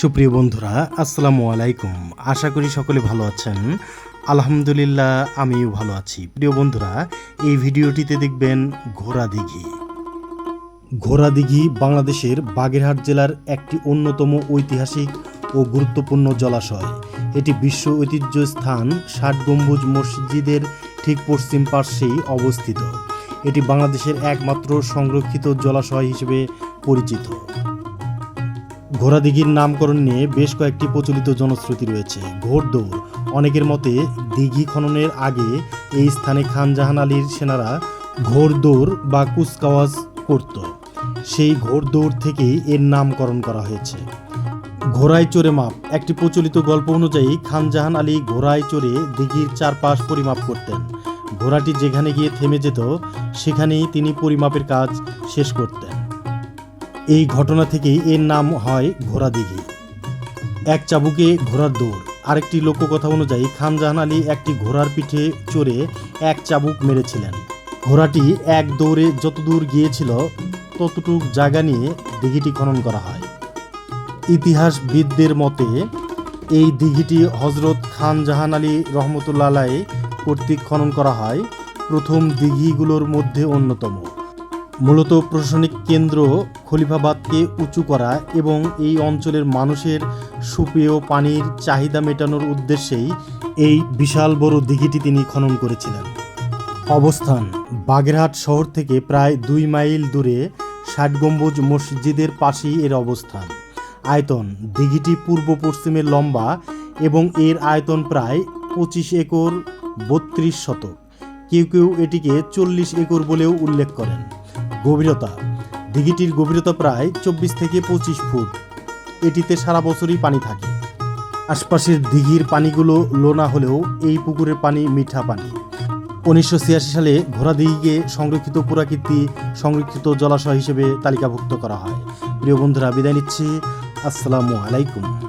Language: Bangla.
সুপ্রিয় বন্ধুরা, আসসালামু আলাইকুম। আশা করি সকলে ভালো আছেন। আলহামদুলিল্লাহ, আমিও ভালো আছি। প্রিয় বন্ধুরা, এই ভিডিওটিতে দেখবেন ঘোড়া দিঘি। ঘোড়া দিঘি বাংলাদেশের বাগেরহাট জেলার একটি অন্যতম ঐতিহাসিক ও গুরুত্বপূর্ণ জলাশয়। এটি বিশ্ব ঐতিহ্য স্থান ষাট গম্বুজ মসজিদের ঠিক পশ্চিম পার্শ্বেই অবস্থিত। এটি বাংলাদেশের একমাত্র সংরক্ষিত জলাশয় হিসেবে পরিচিত। ঘোড়াদিঘির নামকরণ নিয়ে বেশ কয়েকটি প্রচলিত জনশ্রুতি রয়েছে। ঘোড়দৌড় অনেকের মতে দিঘি খননের আগে এই স্থানে খান জাহান আলীর সেনারা ঘোড়দৌড় বা কুচকাওয়াজ করত। সেই ঘোড়দৌড় থেকেই এর নামকরণ করা হয়েছে। ঘোড়ায় চড়ে মাপ। একটি প্রচলিত গল্প অনুযায়ী খান জাহান আলী ঘোড়ায় চড়ে দিঘির চারপাশ পরিমাপ করতেন। ঘোড়াটি যেখানে গিয়ে থেমে যেত, সেখানেই তিনি পরিমাপের কাজ শেষ করতেন। এই ঘটনা থেকেই এর নাম হয় ঘোড়া দিঘি। এক চাবুকে ঘোড়ার দৌড়। আরেকটি লোককথা অনুযায়ী খানজাহান আলী একটি ঘোড়ার পিঠে চড়ে এক চাবুক মেরেছিলেন। ঘোড়াটি এক দৌড়ে যতদূর গিয়েছিল, ততটুক জায়গা নিয়ে দিঘিটি খনন করা হয়। ইতিহাসবিদদের মতে, এই দিঘিটি হজরত খান জাহান আলী রহমতুল্লাহ কর্তৃক খনন করা হয়। প্রথম দিঘিগুলোর মধ্যে অন্যতম। মূলত প্রশাসনিক কেন্দ্র খলিফাবাদকে উঁচু করা এবং এই অঞ্চলের মানুষের সুপেয় পানির চাহিদা মেটানোর উদ্দেশ্যেই এই বিশাল বড় দিঘিটি তিনি খনন করেছিলেন। অবস্থান, বাগেরহাট শহর থেকে প্রায় দুই মাইল দূরে ষাট গম্বুজ মসজিদের পাশেই এর অবস্থান। আয়তন, দিঘিটি পূর্ব পশ্চিমে লম্বা এবং এর আয়তন প্রায় পঁচিশ একর বত্রিশ শতক। কেউ কেউ এটিকে চল্লিশ একর বলেও উল্লেখ করেন। গভীরতা। দিঘিটির গভীরতা প্রায় চব্বিশ থেকে পঁচিশ ফুট। এটিতে সারা বছরই পানি থাকে। আশপাশের দিঘির পানিগুলো লোনা হলেও এই পুকুরের পানি মিঠা পানি। উনিশশো ছিয়াশি সালে ঘোড়া দিঘিকে সংরক্ষিত পুরাকীর্তি, সংরক্ষিত জলাশয় হিসেবে তালিকাভুক্ত করা হয়। প্রিয় বন্ধুরা, বিদায় নিচ্ছি। আসসালামু আলাইকুম।